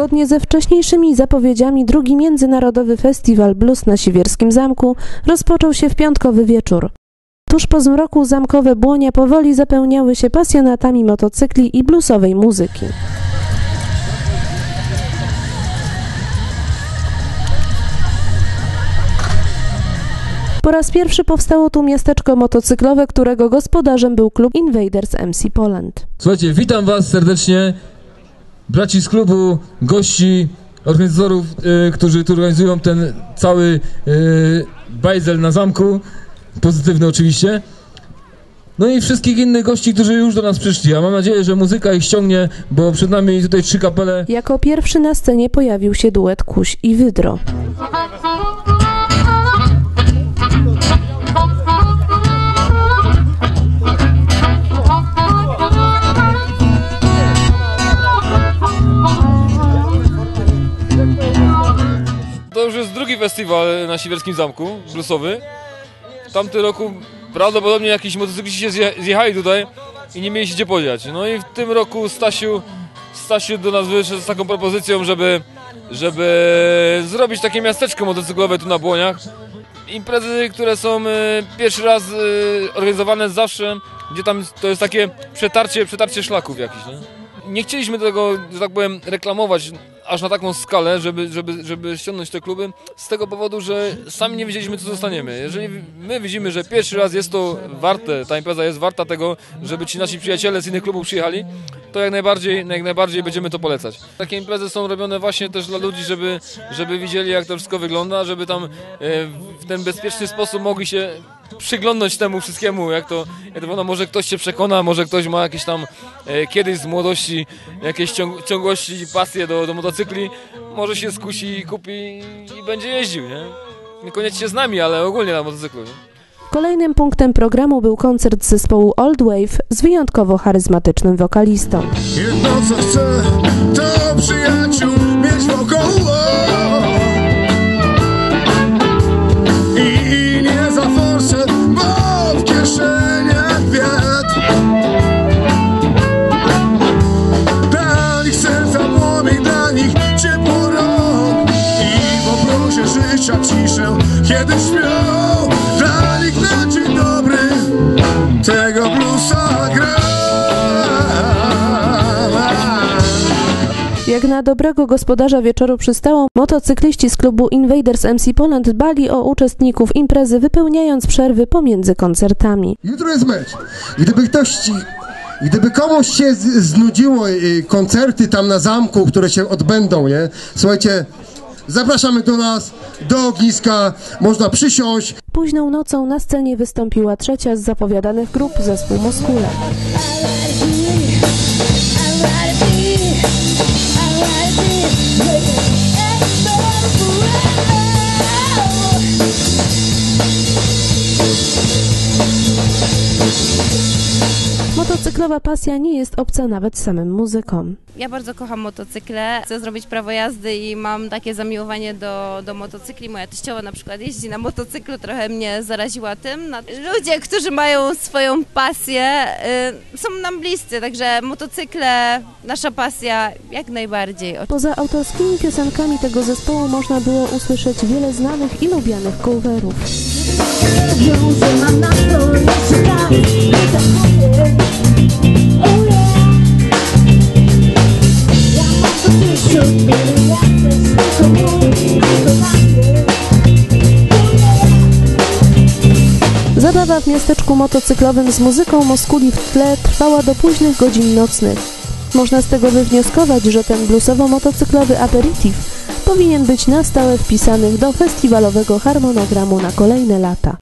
Zgodnie ze wcześniejszymi zapowiedziami drugi Międzynarodowy Festiwal Blues na Siwierskim Zamku rozpoczął się w piątkowy wieczór. Tuż po zmroku zamkowe błonia powoli zapełniały się pasjonatami motocykli i bluesowej muzyki. Po raz pierwszy powstało tu miasteczko motocyklowe, którego gospodarzem był klub Invaders MC Poland. Słuchajcie, witam was serdecznie, braci z klubu, gości, organizatorów, y, którzy tu organizują ten cały y, bajzel na zamku, pozytywny oczywiście. No i wszystkich innych gości, którzy już do nas przyszli, a mam nadzieję, że muzyka ich ściągnie, bo przed nami tutaj trzy kapele. Jako pierwszy na scenie pojawił się duet Kuś i Wydro. Festiwal na Siwerskim Zamku, bluesowy. W tamtym roku prawdopodobnie jakiś motocykliści się zje- zjechali tutaj i nie mieli się gdzie podziać. No i w tym roku Stasiu, Stasiu do nas wyszedł z taką propozycją, żeby, żeby zrobić takie miasteczko motocyklowe tu na Błoniach. Imprezy, które są e, pierwszy raz e, organizowane zawsze, gdzie tam to jest takie przetarcie, przetarcie szlaków jakichś. Nie? nie chcieliśmy tego, że tak powiem, reklamować aż na taką skalę, żeby, żeby, żeby ściągnąć te kluby, z tego powodu, że sami nie wiedzieliśmy, co zostaniemy. Jeżeli my widzimy, że pierwszy raz jest to warte, ta impreza jest warta tego, żeby ci nasi przyjaciele z innych klubów przyjechali, to jak najbardziej, jak najbardziej będziemy to polecać. Takie imprezy są robione właśnie też dla ludzi, żeby, żeby widzieli, jak to wszystko wygląda, żeby tam e, w ten bezpieczny sposób mogli się przyglądnąć temu wszystkiemu, jak to, jak to. Może ktoś się przekona, może ktoś ma jakieś tam e, kiedyś z młodości jakieś ciąg ciągłości, pasję do, do motocykli, może się skusi, kupi i będzie jeździł, nie? Niekoniecznie z nami, ale ogólnie na motocyklu. Nie? Kolejnym punktem programu był koncert zespołu Old Wave z wyjątkowo charyzmatycznym wokalistą. Jedno co chcę, to przyjaciół mieć wokoło Jak na dobrego gospodarza wieczoru przystało, motocykliści z klubu Invaders MC Poland dbali o uczestników imprezy, wypełniając przerwy pomiędzy koncertami. Jutro jest mecz. Gdyby ktoś gdyby komuś się znudziło y, koncerty tam na zamku, które się odbędą, nie? Słuchajcie, zapraszamy do nas, do ogniska, można przysiąść, Późną nocą na scenie wystąpiła trzecia z zapowiadanych grup zespół Moskule. Motocyklowa pasja nie jest obca nawet samym muzykom. Ja bardzo kocham motocykle, chcę zrobić prawo jazdy i mam takie zamiłowanie do, do motocykli. Moja teściowa na przykład jeździ na motocyklu, trochę mnie zaraziła tym. No, Ludzie, którzy mają swoją pasję, y, są nam bliscy, także motocykle, nasza pasja jak najbardziej. Poza autorskimi piosenkami tego zespołu można było usłyszeć wiele znanych i lubianych coverów. Wiąże mam na stole czekamy Zabawa w miasteczku motocyklowym z muzyką Moskuli w tle trwała do późnych godzin nocnych. Można z tego wywnioskować, że ten bluesowo-motocyklowy aperitif powinien być na stałe wpisany do festiwalowego harmonogramu na kolejne lata.